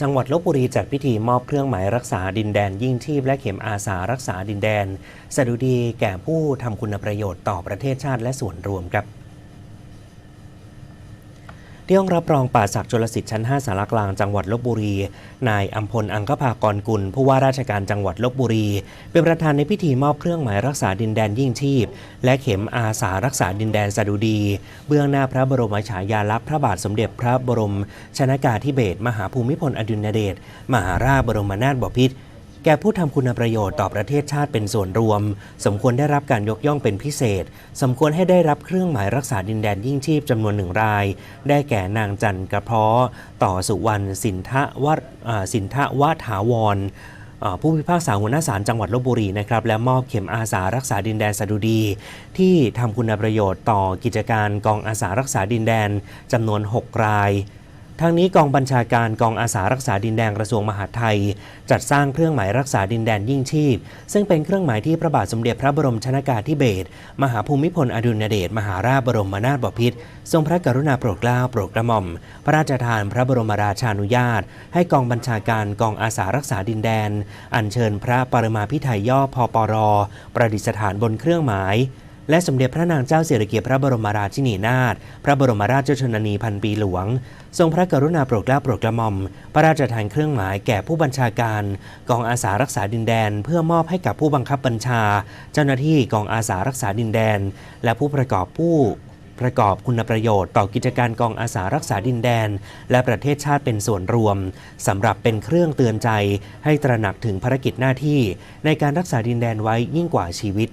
จังหวัดลบบุรีจัดพิธีมอบเครื่องหมายรักษาดินแดนยิ่งชีพและเข็มอาสารักษาดินแดนสดุดีแก่ผู้ทำคุณประโยชน์ต่อประเทศชาติและส่วนรวมครับ ที่ห้องรับรองป่าศักดิ์ชลสิทธิ์ชั้น 5 สารกลางจังหวัดลบบุรี นายอัมพลอังคภากรกุล ผู้ว่าราชการจังหวัดลบบุรี เป็นประธานในพิธีมอบเครื่องหมายรักษาดินแดนยิ่งชีพ และเข็มอาสารักษาดินแดนสดุดี เบื้องหน้าพระบรมฉายาลักษณ์พระบาทสมเด็จพระบรมชนากาธิเบศรมหาภูมิพลอดุลยเดชมหาราชบรมนาถบพิตร แก่ผู้ทำคุณประโยชน์ต่อประเทศชาติเป็นส่วนรวม สมควรได้รับการยกย่องเป็นพิเศษ สมควรให้ได้รับเครื่องหมายรักษาดินแดนยิ่งชีพจำนวนหนึ่งราย ได้แก่นางจันกระเพาะต่อสุวรรณสินทะวะอ่าสินทะวะถาวรผู้พิพากษาหัวหน้าศาลจังหวัดลบบุรีนะครับและมอบเข็มอาสารักษาดินแดนสดุดี ที่ทำคุณประโยชน์ต่อกิจการกองอาสารักษาดินแดนจำนวน 6 ราย ทั้งนี้กองบัญชาการกองอาสารักษาดินแดนกระทรวงมหาดไทย จัดสร้างเครื่องหมายรักษาดินแดนยิ่งชีพ ซึ่งเป็นเครื่องหมายที่พระบาทสมเด็จพระบรมชนากาธิเบศรมหาภูมิพลอดุลยเดชมหาราชบรมนาถบพิตรทรงพระกรุณาโปรดเกล้าโปรดกระหม่อม พระราชทานพระบรมราชานุญาต ให้กองบัญชาการกองอาสารักษาดินแดน อัญเชิญพระปรมาภิไธยย่อพปรประดิษฐานบนเครื่องหมาย และสมเด็จพระนางเจ้าสิริกิติ์พระบรมราชินีนาถพระบรมราชชนนีพันปีหลวง ทรงพระกรุณาโปรดเกล้าโปรดกระหม่อม พระราชทานเครื่องหมายแก่ผู้บัญชาการ กองอาสารักษาดินแดน เพื่อมอบให้กับผู้บังคับบัญชา เจ้าหน้าที่กองอาสารักษาดินแดน และผู้ประกอบผู้ประกอบคุณประโยชน์ต่อกิจการกองอาสารักษาดินแดน และประเทศชาติเป็นส่วนรวมสำหรับเป็นเครื่องเตือนใจให้ตระหนักถึงภารกิจหน้าที่ ในการรักษาดินแดนไว้ยิ่งกว่าชีวิต